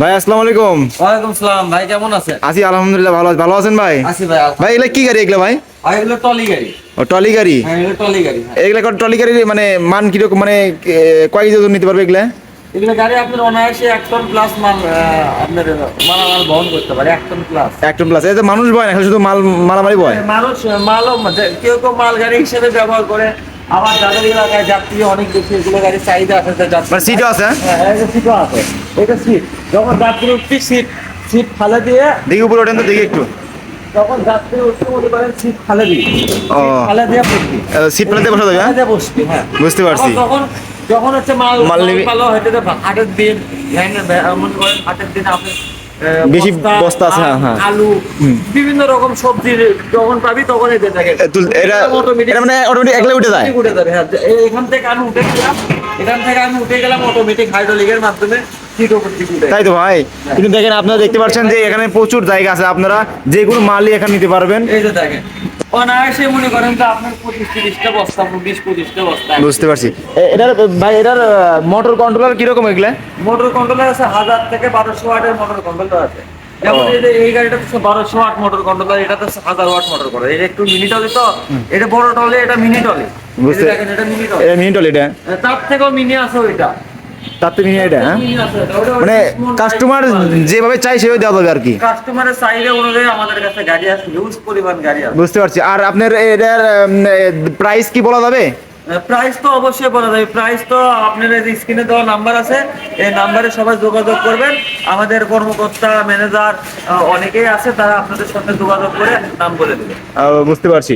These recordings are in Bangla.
ভাই আসসালামু আলাইকুম। ওয়ালাইকুম সালাম ভাই কেমন আছেন? আছি আলহামদুলিল্লাহ ভালো ভালো আছেন ভাই? আছি ভাই ভাই এগুলা কি গাড়ি এগুলা ভাই? এগুলো টলি গাড়ি। ও টলি গাড়ি? হ্যাঁ টলি গাড়ি হ্যাঁ। এগুলা টলি গাড়ি মানে মান কীরকম মানে কয় কেজি নিতে পারবে এগুলা? এগুলো গাড়ি আপনার অনায়াসে এক টন প্লাস মাল আপনার মালামাল বহন করতে পারে এক টন প্লাস এক টন প্লাস এটা মানুষ বয় না শুধু মাল মালামারি বয়? মানুষ মালও কেউ কেউ মাল গাড়ি হিসেবে ব্যবহার করে। আবার যাদের এলাকায় যাত্রী অনেক বেশি এগুলো গাড়ির চাহিদা আছে যাত্রী- মানে সিটও আছে? হ্যাঁ? হ্যাঁ সিটও আছে। এটা সিট যখন যাত্রী উঠছি সিট সিট ফালে দিয়ে দেখি উপরে ওঠেন তো দেখি একটু। যখন যাত্রী উঠতে মনে করেন সিট ফালে দিই। ফালে দিয়ে পড়বি সিট প্লেতে বসা যাবে হ্যাঁ? ফালে দিয়ে বসবি হ্যাঁ। বুঝতে পারছি। আবার যখন হচ্ছে মাল মাল পালো হয়তো হাটের দিন মনে করেন হাটের দিন আপনি বেশি বস্তা আছে, হ্যাঁ, হ্যাঁ। আলু বিভিন্ন রকম যখন পাবি তখন এতে থাকে। এটা এটা মানে অটোমেটিক একলা উঠে যায়? উঠে যাবে হ্যাঁ। এখান থেকে আমি উঠে গেলাম এখান থেকে আমি উঠে গেলাম অটোমেটিক হাইড্রোলিকের মাধ্যমে তাই তো ভাই? কিন্তু দেখেন আপনারা দেখতে পাচ্ছেন যে এখানে প্রচুর জায়গা আছে আপনারা যে কোনো মালই এখানে নিতে পারবেন। এই যে দেখেন অনায়াসে মনে করেন যে আপনার পঁচিশ তিরিশটা বস্তা বিশ পঁচিশটা বস্তা বুঝতে পারছি। এটার ভাই এটার মোটর কন্ট্রোলার কীরকম এগুলা? মোটর কন্ট্রোলার আছে হাজার থেকে বারোশো ওয়াটের মোটর কন্ট্রোলার আছে। যেমন। এই গাড়িটা বারোশো ওয়াট মোটর কন্ট্রোলার এটা তো হাজার ওয়াট মোটর করে এটা একটু মিনি টলি তো? এটা বড় টলে এটা মিনি টলি বুঝতে- এটা মিনি টলি এটা তার থেকেও মিনি আছে ওইটা। তার তো মিনি এটা হ্যাঁ? মিনি কাস্টমার যেভাবে চাই সেভাবে দেওয়া যাবে আর কি। কাস্টমারের চাহিদা অনুযায়ী আমাদের কাছে গাড়ি আছে হিউজ পরিমাণ গাড়ি আছে বুঝতে পারছি। আর আপনার এটার প্রাইস কি বলা যাবে? প্রাইস তো অবশ্যই বলা যাবে। প্রাইস তো আপনার এই স্ক্রিনে দেওয়া নাম্বার আছে এই নাম্বারে সবাই যোগাযোগ করবেন। আমাদের কর্মকর্তা ম্যানেজার অনেকেই আছে তারা আপনাদের সাথে যোগাযোগ করে নাম বলে দেবে। বুঝতে পারছি।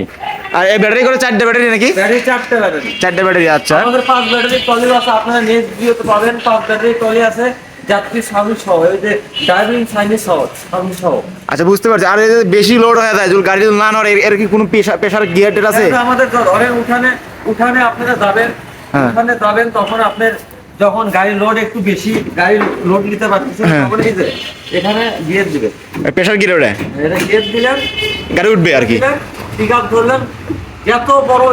আর এই ব্যাটারি করে চারটে ব্যাটারি নাকি? ব্যাটারি চারটে ব্যাটারি। চারটে ব্যাটারি আচ্ছা। আমাদের পাঁচ ব্যাটারি টলি আছে আপনারা নেক্সট ভিডিওতে পাবেন পাঁচ ব্যাটারি টলি আছে যাত্রী স্বামী সহ ওই যে ড্রাইভিং সাইনি সহ স্বামী সহ। আচ্ছা বুঝতে পারছি। আর এই যে বেশি লোড হয়ে যায় যদি গাড়ি না নড়ে এর- কি কোনো পেশা- পেশার গিয়ার টের আছে? আমাদের ধরেন উঠানে উঠানে আপনারা যাবেন হ্যাঁ। উঠানে যাবেন তখন আপনার যখন গাড়ির লোড একটু বেশি গাড়ির লোড নিতে পারতেছেন হ্যাঁ। তখন এই যে এখানে গিয়ে দিবেন পেশার গিয়ার ওটা? এটা গিয়ে দিলেন। গাড়ি উঠবে আর কি। পিক আপ ধরলেন যত বড়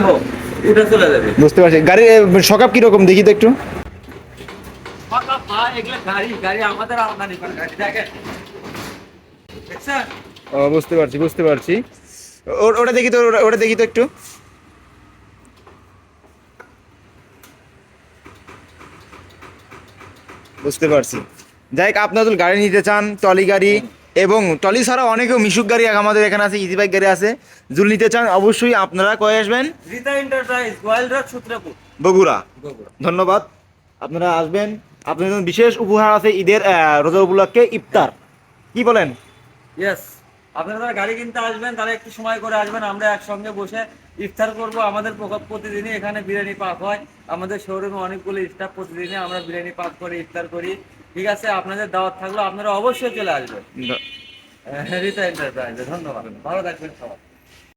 হোক উঠে চলে যাবে। বুঝতে পারছি। গাড়ি সকাপ কীরকম? দেখি তো একটু। ফাঁকা পা এগুলো গাড়ি গাড়ি আমাদের আমদানি করা। গাড়ি দেখেন। দেখছেন? ও বুঝতে পারছি বুঝতে পারছি। ওটা দেখি তো ওটা- ওটা দেখি তো একটু। বুঝতে পারছি। যাই হোক আপনারা গাড়ি নিতে চান টলি গাড়ি এবং টলি ছাড়া অনেকেও মিশুক গাড়ি আমাদের এখানে আছে ইজি বাইক গাড়ি আছে। যদি নিতে চান অবশ্যই আপনারা কয়ে আসবেন। রীতা এন্টারপ্রাইজ গোয়ালরাজ সূত্রপুর। বগুড়া। বগুড়া। ধন্যবাদ। আপনারা আসবেন। আপনাদের জন্য বিশেষ উপহার আছে ঈদের রোজা উপলক্ষে ইফতার। কি বলেন? ইয়েস আপনারা যারা গাড়ি কিনতে আসবেন তারা একটু সময় করে আসবেন। আমরা একসঙ্গে বসে ইফতার করব। আমাদের প্রতিদিনই এখানে বিরিয়ানি পাক হয়। আমাদের শোরুমে অনেকগুলো স্টাফ প্রতিদিনই আমরা বিরিয়ানি পাক করে ইফতার করি। ঠিক আছে আপনাদের দাওয়াত থাকল আপনারা অবশ্যই চলে আসবেন। রিতা এন্টারপ্রাইজে ধন্যবাদ। ভালো থাকবেন সবাই।